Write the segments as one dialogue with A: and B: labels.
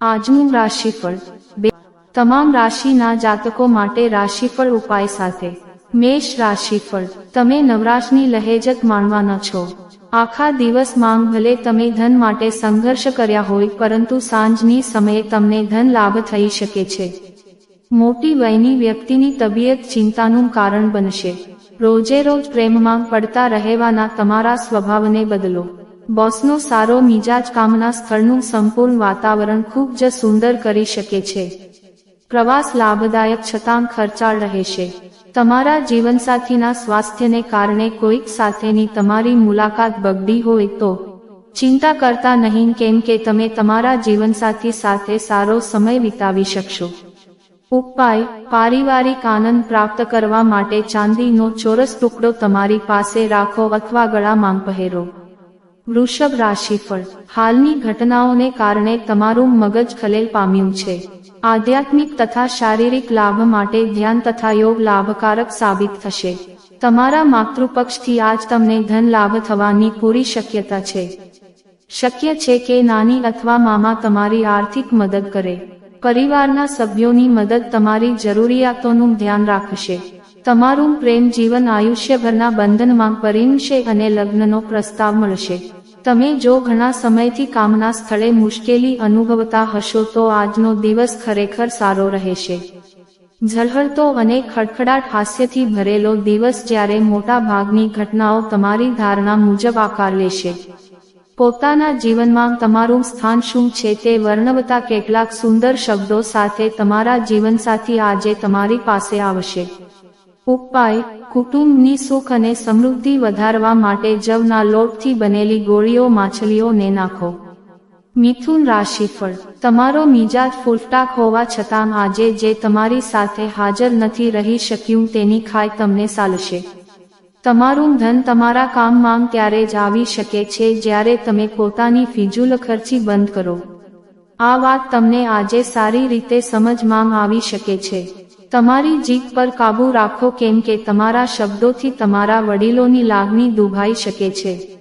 A: આજનું રાશિફળ બે. તમામ રાશિના જાતકો માટે રાશિફળ ઉપાય સાથે. મેષ રાશિફળ. તમે નવરાશની લહેજત માણવાના છો. આખા દિવસ માંગ ભલે તમે ધન માટે સંઘર્ષ કર્યા હોય, પરંતુ સાંજની સમયે તમને ધન લાભ થઈ શકે છે. મોટી વયની વ્યક્તિની તબિયત ચિંતાનું કારણ બનશે. રોજે રોજ પ્રેમમાં પડતા રહેવાના તમારા સ્વભાવને બદલો. બોસનો સારો મિજાજ કામના સ્થળનું સંપૂર્ણ વાતાવરણ ખૂબ જ સુંદર કરી શકે છે. પ્રવાસ લાભદાયક છતાં ખર્ચાળ રહેશે. તમારા જીવનસાથીના સ્વાસ્થ્યને કારણે કોઈક સાથેની તમારી મુલાકાત બગડી હોય તો ચિંતા કરતા નહીં કેમ કે તમે તમારા જીવનસાથી સાથે સારો સમય વિતાવી શકશો. ઉપાય, પારિવારિક આનંદ પ્રાપ્ત કરવા માટે ચાંદીનો ચોરસ ટુકડો તમારી પાસે રાખો અથવા ગળામાં પહેરો. વૃષભ રાશિફળ. હાલની ઘટનાઓને કારણે તમારું મગજ ખલેલ પામ્યું છે. આધ્યાત્મિક તથા શારીરિક લાભ માટે ધ્યાન તથા યોગ લાભકારક સાબિત થશે. તમારા માતૃપક્ષથી આજ તમને ધન લાભ થવાની પૂરી શક્યતા છે. શક્ય છે કે નાની અથવા મામા તમારી આર્થિક મદદ કરે. પરિવારના સભ્યોની મદદ તમારી જરૂરિયાતોનું ધ્યાન રાખશે. તમારું પ્રેમ જીવન આયુષ્યભરના બંધનમાં પરિણશે અને લગ્નનો પ્રસ્તાવ મળશે. તમે જો ઘણા સમયથી કામના સ્થળે મુશ્કેલી અનુભવતા હશો તો આજનો દિવસ ખરેખર સારો રહેશે. ઝળહળતો અને ખડખડાટ હાસ્યથી ભરેલો દિવસ જ્યારે મોટા ભાગની ઘટનાઓ તમારી ધારણા મુજબ આકાર લેશે. પોતાના જીવનમાં તમારું સ્થાન શું છે તે વર્ણવતા કેટલાક સુંદર શબ્દો સાથે તમારા જીવનસાથી આજે તમારી પાસે આવશે. ઉપાય, કુટુંબની સુખ અને સમૃદ્ધિ વધારવા માટે જવના લોટથી બનેલી ગોળીઓ માછલીઓને નાખો. મિથુન રાશિફળ તમારો મિજાજ ફૂલટાક હોવા છતાં આજે જે તમારી સાથે હાજર નથી રહી શક્યું તેની ખાય તમને સાલશે. તમારું ધન તમારા કામ માંગ ત્યારે જ આવી શકે છે જ્યારે તમે પોતાની ફિજુલ ખર્ચી બંધ કરો. આ વાત તમને આજે સારી રીતે સમજમાં આવી શકે છે. તમારી જીત પર કાબૂ રાખો કેમ કે તમારા શબ્દોથી તમારા વડીલોની લાગણી દુભાઈ શકે છે.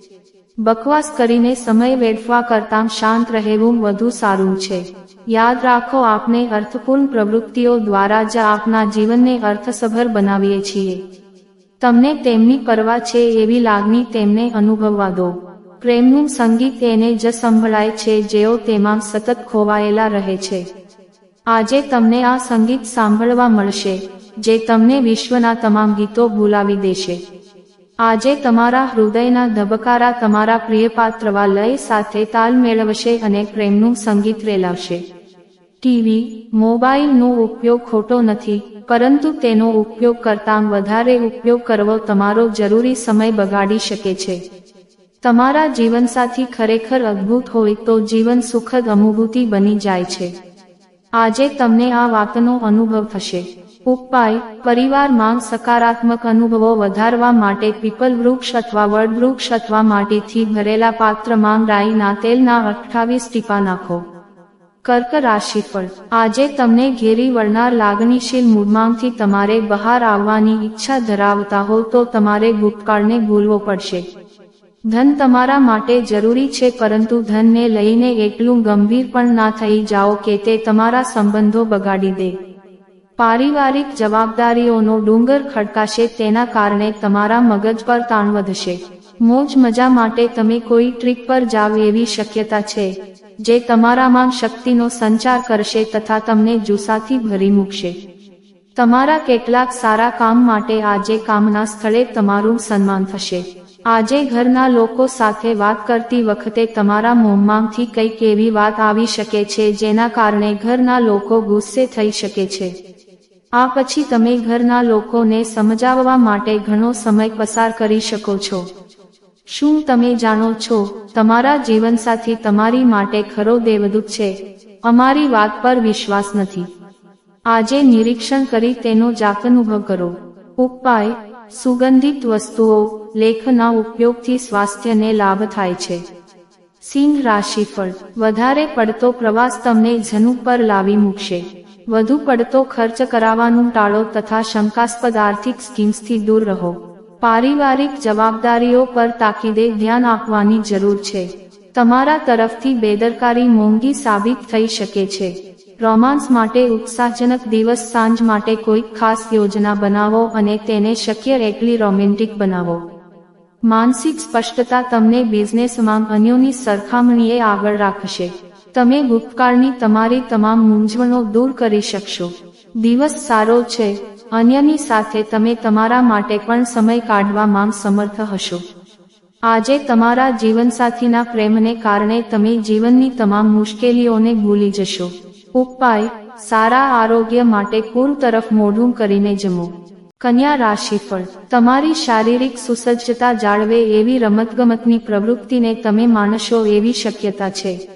A: બકવાસ કરીને સમય વેડફવા કરતાં શાંત રહેવું વધુ સારું છે. યાદ રાખો આપને અર્થપૂર્ણ પ્રવૃત્તિઓ દ્વારા જ આપના જીવનને અર્થસભર બનાવીએ છીએ. તમને તેમની પરવા છે એવી લાગણી તેમને અનુભવવા દો. પ્રેમનું સંગીત એને જ સંભળાય છે જેઓ તેમાં સતત ખોવાયેલા રહે છે. આજે તમને આ સંગીત સાંભળવા મળશે, જે તમને વિશ્વના તમામ ગીતો ભૂલાવી દેશે. આજે તમારા હૃદયના ધબકારા તમારા પ્રિયપાત્રવા લય સાથે તાલ મેળવશે અને પ્રેમનું સંગીત રેલાવશે. ટીવી, મોબાઈલનો ઉપયોગ ખોટો નથી, પરંતુ તેનો ઉપયોગ કરતાં વધારે ઉપયોગ કરવો તમારો જરૂરી સમય બગાડી શકે છે. તમારા જીવનસાથી ખરેખર અદ્ભુત હોય તો જીવન સુખદ અનુભૂતિ બની જાય છે. આજે તમને આ વાતનો અનુભવ થશે. ઉપાય પરિવારમાં સકારાત્મક અનુભવો વધારવા માટે પીપલ વૃક્ષ અથવા વડ વૃક્ષ અથવા માટીથી ભરેલા પાત્રમાં રાઈના તેલના અઠ્ઠાવીસ ટીપા નાખો. કર્ક રાશિ પર આજે તમને ઘેરી વળનાર લાગણીશીલ મૂડમાંથી તમારે બહાર આવવાની ઈચ્છા ધરાવતા હો તો તમારે ભૂતકાળને ભૂલવો પડશે. ધન તમારા માટે જરૂરી છે, પરંતુ ધનને લઈને એટલું ગંભીર પણ ના થઈ જાઓ કે તે તમારા સંબંધો બગાડી દે. પારિવારિક જવાબદારીઓનો ડુંગર ખડકાશે, તેના કારણે તમારા મગજ પર તાણ વધશે. મોજ મજા માટે તમે કોઈ ટ્રીપ પર જાવ એવી શક્યતા છે, જે તમારામાં શક્તિનો સંચાર કરશે તથા તમને જુસાથી ભરી મૂકશે. તમારા કેટલાક સારા કામ માટે આજે કામના સ્થળે તમારું સન્માન થશે. આજે ઘરના લોકો સાથે વાત કરતી વખતે તમારા મોંમાંથી કંઈક એવી વાત આવી શકે છે જેના કારણે ઘરના લોકો ગુસ્સે થઈ શકે છે. આ પછી તમે ઘરના લોકોને સમજાવવા માટે ઘણો સમય પસાર કરી શકો છો. શું તમે જાણો છો, તમારા જીવનસાથી તમારી માટે ખરો દેવદૂત છે? અમારી વાત પર વિશ્વાસ નથી. આજે નિરીક્ષણ કરી તેનો જાતઅનુભવ કરો. ઉપાય સુગંધિત વસ્તુઓ, લેખના ઉપયોગથી સ્વાસ્થ્યને લાભ થાય છે. સિંહ રાશિફળ વધારે પડતો પ્રવાસ તમને જનુ પર લાવી મૂકશે. વધુ પડતો ખર્ચ કરાવવાનું ટાળો તથા શંકાસ્પદ આર્થિક સ્કીમ્સથી દૂર રહો. પારિવારિક જવાબદારીઓ પર તાકીદે ધ્યાન આપવાની જરૂર છે. તમારા તરફથી બેદરકારી મોંઘી સાબિત થઈ શકે છે. રોમાન્સ માટે ઉત્સાહજનક દિવસ સાંજ માટે કોઈ ખાસ યોજના બનાવો અને તેને શક્ય એટલી રોમેન્ટિક બનાવો. માનસિક સ્પષ્ટતા તમને બિઝનેસમાં અન્યોની સરખામણીએ આગળ રાખશે. તમે ભૂતકાળની તમારી તમામ મૂંઝવણો દૂર કરી શકશો. દિવસ સારો છે, અન્યની સાથે તમે તમારા માટે પણ સમય કાઢવામાં સમર્થ હશો. આજે તમારા જીવનસાથીના પ્રેમને કારણે તમે જીવનની તમામ મુશ્કેલીઓને ભૂલી જશો. ઉપાય, સારા આરોગ્ય માટે કુલ તરફ મોઢું કરીને જમો. કન્યા રાશિફળ. તમારી શારીરિક સુસજ્જતા જાળવે એવી રમતગમતની પ્રવૃત્તિને તમે માણશો એવી શક્યતા છે.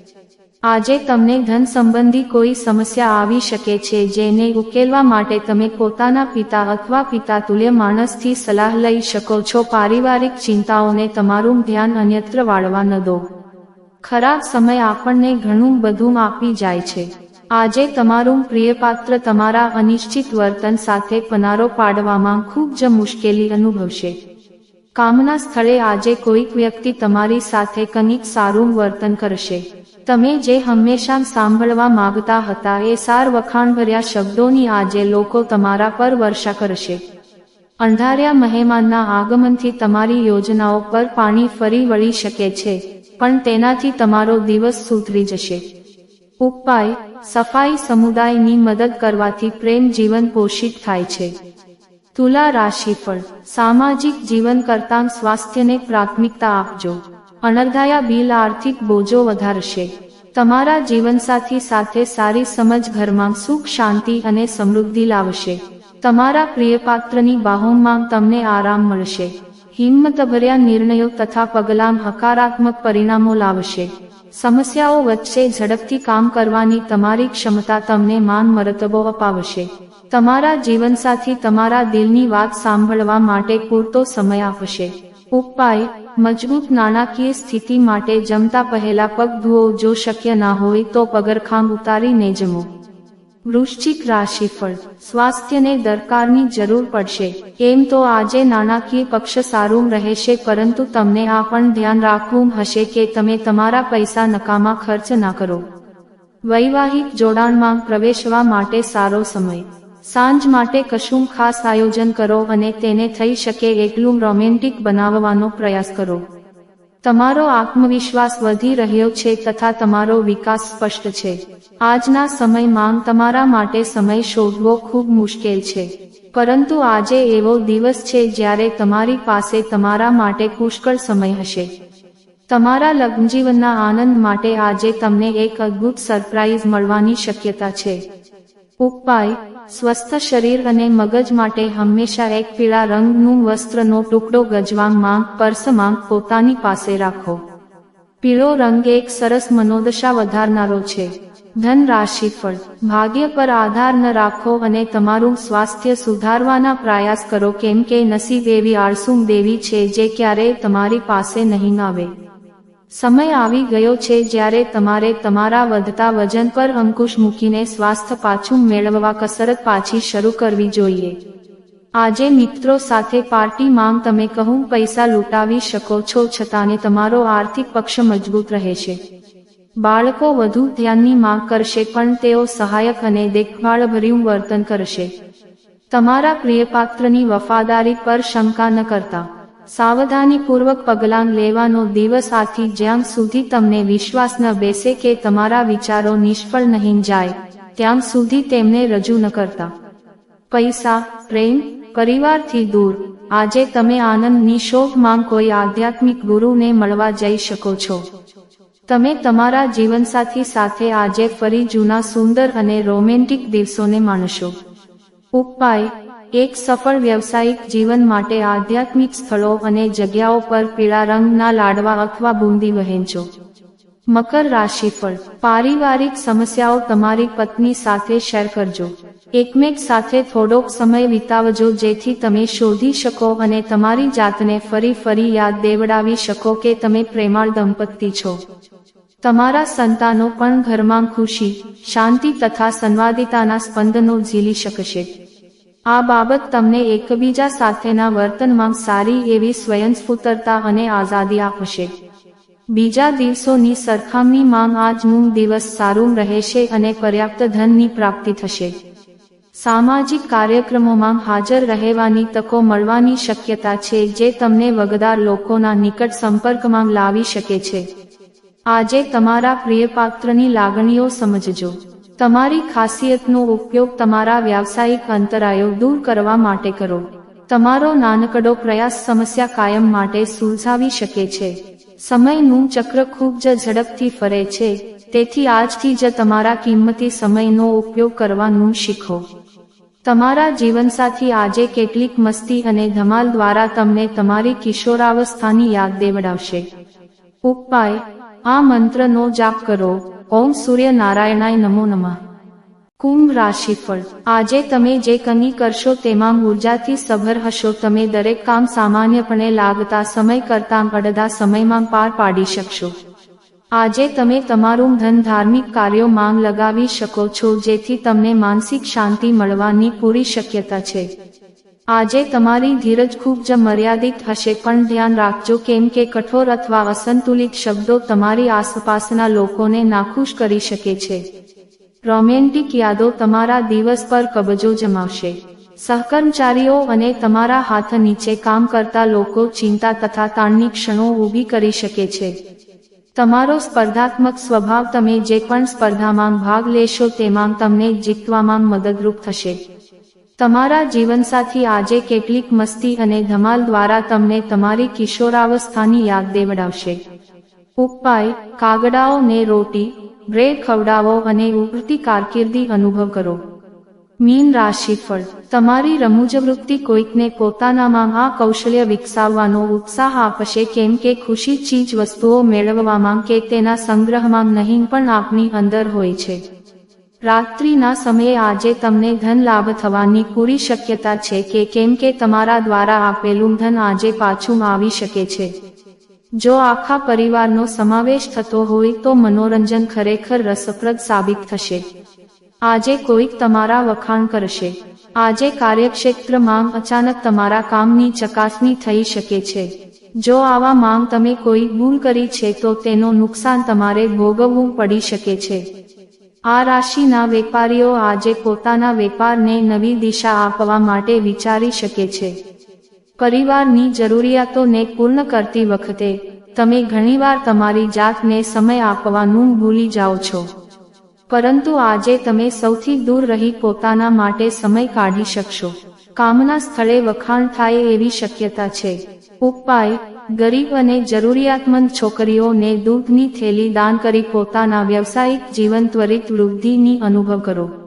A: આજે તમને ધન સંબંધી કોઈ સમસ્યા આવી શકે છે જેને ઉકેલવા માટે તમે પોતાના પિતા અથવા પિતા તુલ્ય માણસથી સલાહ લઈ શકો છો. પારિવારિક ચિંતાઓને તમારું ધ્યાન અન્યત્ર વાળવા ન દો. ખરાબ સમય આપણને ઘણું બધું આપી જાય છે. આજે તમારું પ્રિયપાત્ર તમારા અનિશ્ચિત વર્તન સાથે પનારો પાડવામાં ખૂબ જ મુશ્કેલી અનુભવશે. કામના સ્થળે આજે કોઈક વ્યક્તિ તમારી સાથે કંઈક સારું વર્તન કરશે. તમે જે હંમેશા સાંભળવા માંગતા હતા એ સાર વખાણભર્યા શબ્દોની આજે લોકો તમારા પર વર્ષા કરશે. અંધાર્યા મહેમાનના આગમનથી તમારી યોજનાઓ પર પાણી ફરી વળી શકે છે, પણ તેનાથી તમારો દિવસ સુધરી જશે. ઉપાય, સફાઈ સમુદાયની મદદ કરવાથી પ્રેમ જીવન પોષિત થાય છે. તુલા રાશિફળ સામાજિક જીવન કરતાં સ્વાસ્થ્યને પ્રાથમિકતા આપજો. અનર્ધાયા બિલ આર્થિક બોજો વધારશે. તમારા જીવનસાથી સાથે સારી સમજ ઘરમાં સુખ, શાંતિ અને સમૃદ્ધિ લાવશે. તમારા પ્રિયપાત્રની બાહોમાં તમને આરામ મળશે. હિંમતભર્યા નિર્ણયો તથા પગલાં હકારાત્મક પરિણામો લાવશે. સમસ્યાઓ વચ્ચે ઝડપથી કામ કરવાની તમારી ક્ષમતા તમને માન મરતબો અપાવશે. તમારા જીવનસાથી તમારા દિલની વાત સાંભળવા માટે પૂરતો સમય આપશે. ઉપાય, મજબૂત નાણાકીય સ્થિતિ માટે જમતા પહેલા પગ ધુઓ જો શક્ય ના હોય તો પગરખામ ઉતારીને જમો. વૃશ્ચિક રાશિફળ. સ્વાસ્થ્યને દરકારની જરૂર પડશે. એમ તો આજે નાણાકીય પક્ષ સારું રહેશે, પરંતુ તમને આ પણ ધ્યાન રાખવું હશે કે તમે તમારા પૈસા નકામા ખર્ચ ના કરો. વૈવાહિક જોડાણમાં પ્રવેશવા માટે સારો સમય. સાંજ માટે કશું ખાસ આયોજન કરો અને તેને થઈ શકે એટલું રોમેન્ટિક બનાવવાનો પ્રયાસ કરો. તમારો આત્મવિશ્વાસ વધી રહ્યો છે તથા તમારો વિકાસ સ્પષ્ટ છે. આજના સમયમાં તમારા માટે સમય શોધવો ખૂબ મુશ્કેલ છે. પરંતુ આજે એવો દિવસ છે જ્યારે તમારી પાસે તમારા માટે પુષ્કળ સમય હશે. તમારા લગ્નજીવનના આનંદ માટે આજે તમને એક અદ્ભુત સરપ્રાઇઝ મળવાની શક્યતા છે. ઉપાય સ્વસ્થ શરીર અને મગજ માટે હંમેશા એક પીળા રંગનું વસ્ત્રનો ટુકડો ગજવામાં પર્સમાં પોતાની પાસે રાખો. પીળો રંગ એક સરસ મનોદશા વધારનારો છે. ધન રાશિફળ ભાગ્ય પર આધાર ન રાખો અને તમારું સ્વાસ્થ્ય સુધારવાના પ્રયાસ કરો. કેમ કે નસીબ એવી આળસુમ દેવી છે જે ક્યારેય તમારી પાસે નહીં આવે. સમય આવી ગયો છે જ્યારે તમારે તમારા વધતા વજન પર અંકુશ મૂકીને સ્વાસ્થ્ય પાછું મેળવવા કસરત પાછી શરૂ કરવી જોઈએ. આજે મિત્રો સાથે પાર્ટી માંગ તમે કહું પૈસા લૂંટાવી શકો છો છતાંને તમારો આર્થિક પક્ષ મજબૂત રહેશે બાળકો વધુ ધ્યાનની માંગ કરશે પણ તેઓ સહાયક અને દેખભાળભર્યું વર્તન કરશે. તમારા પ્રિયપાત્રની વફાદારી પર શંકા ન કરતા. સાવધાનીપૂર્વક પગલાં લેવાનો દિવસ આથી જ્યાં સુધી તમને વિશ્વાસ ન બેસે કે તમારા વિચારો નિષ્ફળ નહીં જાય, ત્યાં સુધી તેમને રજૂ ન કરતા. પૈસા, પ્રેમ, પરિવારથી દૂર, આજે તમે આનંદની શોભમાં કોઈ આધ્યાત્મિક ગુરુને મળવા જઈ શકો છો. તમે તમારા જીવનસાથી સાથે આજે ફરી જૂના સુંદર અને રોમેન્ટિક દિવસોને માણશો. ઉપાય એક સફળ વ્યવસાયિક જીવન માટે આધ્યાત્મિક સ્થળો અને જગ્યાઓ પર પીળા રંગના લાડવા અથવા બુંદી વહેંચો. મકર રાશિફળ પારિવારિક સમસ્યાઓ તમારી પત્ની સાથે શેર કરજો. એકમેક સાથે થોડોક સમય વિતાવજો જેથી તમે શોધી શકો અને તમારી જાતને ફરી ફરી યાદ દેવડાવી શકો કે તમે પ્રેમાળ દંપતી છો. તમારા સંતાનો પણ ઘરમાં ખુશી, શાંતિ તથા સંવાદિતાના સ્પંદનો ઝીલી શકશે. આ બાબત તમને એકબીજા સાથેના વર્તનમાં સારી એવી સ્વયંસ્ફૂતરતા અને આઝાદી આપશે. બીજા દિવસોની સરખામણીમાં આજનું દિવસ સારું રહેશે અને પર્યાપ્ત ધનની પ્રાપ્તિ થશે. સામાજિક કાર્યક્રમોમાં હાજર રહેવાની તકો મળવાની શક્યતા છે જે તમને વગદાર લોકોના નિકટ સંપર્કમાં લાવી શકે છે. આજે તમારા પ્રિયપાત્રની લાગણીઓ સમજજો. તમારી ખાસિયતનો ઉપયોગ તમારા વ્યાવસાયિક અંતરાયો દૂર કરવા માટે કરો. તમારો નાનકડો પ્રયાસ સમસ્યા કાયમ માટે સુલઝાવી શકે છે. સમયનું ચક્ર ખૂબ જ ઝડપથી ફરે છે, તેથી આજથી જ તમારા કિંમતી સમયનો ઉપયોગ કરવાનું શીખો. તમારા જીવનસાથી આજે કેટલીક મસ્તી અને ધમાલ દ્વારા તમને તમારી કિશોરાવસ્થાની યાદ દેવડાવશે. ઉપાય, આ મંત્રનો જાપ કરો. ઓમ સૂર્ય નારાયણાય નમો નમઃ. કુંભ રાશિફળ. આજે તમે જે કંઈ કરશો તેમાં ઉર્જાથી સભર હશો. તમે દરેક કામ સામાન્યપણે લાગતા સમય કરતાં અડધા સમયમાં પાર પાડી શકશો. આજે તમે તમારું ધન ધાર્મિક કાર્યોમાં લગાવી શકો છો, જેથી તમને માનસિક શાંતિ મળવાની પૂરી શક્યતા છે. આજે તમારી ધીરજ ખૂબ જ મર્યાદિત હશે, પણ ધ્યાન રાખજો કેમ કે કઠોર અથવા અસંતુલિત શબ્દો તમારી આસપાસના લોકોને નાખુશ કરી શકે છે. રોમેન્ટિક યાદો તમારા દિવસ પર કબજો જમાવશે. સહકર્મચારીઓ અને તમારા હાથ નીચે કામ કરતા લોકો ચિંતા તથા તાણની ક્ષણો ઊભી કરી શકે છે. તમારો સ્પર્ધાત્મક સ્વભાવ તમે જે પણ સ્પર્ધામાં ભાગ લેશો તેમાં તમને જીતવામાં મદદરૂપ થશે. તમારા જીવનસાથી આજે કેટલીક મસ્તી અને ધમાલ દ્વારા તમને તમારી કિશોરાવસ્થાની યાદ દેવડાવશે. ઉપાય, કાગડાઓને રોટી, બ્રેડ ખવડાવો અને ઉભરતી કારકિર્દી અનુભવ કરો. મીન રાશિફળ તમારી રમૂજવૃત્તિ કોઈકને પોતાનામાં આ કૌશલ્ય વિકસાવવાનો ઉત્સાહ આપશે કેમ કે ખુશી ચીજ વસ્તુઓ મેળવવામાં કે તેના સંગ્રહમાં નહીં પણ આપની અંદર હોય છે. રાત્રિના સમયે આજે તમને ધન લાભ થવાની પૂરી શક્યતા છે કે કેમ કે તમારા દ્વારા આપેલું ધન આજે પાછું આવી શકે છે. જો આખા પરિવારનો સમાવેશ થતો હોય તો મનોરંજન ખરેખર રસપ્રદ સાબિત થશે. આજે કોઈક તમારા વખાણ કરશે. આજે કાર્યક્ષેત્રમાં અચાનક તમારા કામની ચકાસણી થઈ શકે છે. જો આવા માંગ તમે કોઈ ભૂલ કરી છે તો તેનો નુકસાન તમારે ભોગવવું પડી શકે છે. આ રાશિના વેપારીઓ આજે પોતાના વેપારને નવી દિશા આપવા માટે વિચારી શકે છે. પરિવારની જરૂરિયાતોને પૂર્ણ કરતી વખતે, તમે ઘણીવાર તમારી જાતને સમય આપવાનું ભૂલી જાઓ છો. પરંતુ આજે તમે સૌથી દૂર રહી પોતાના માટે સમય કાઢી શકશો. કામના સ્થળે વખાણ થાય એવી શક્યતા છે. ઉપાય ગરીબ અને જરૂરિયાતમંદ છોકરીઓને દૂધની થેલી દાન કરી પોતાના વ્યવસાયિક જીવન ત્વરિત વૃદ્ધિની અનુભવ કરો.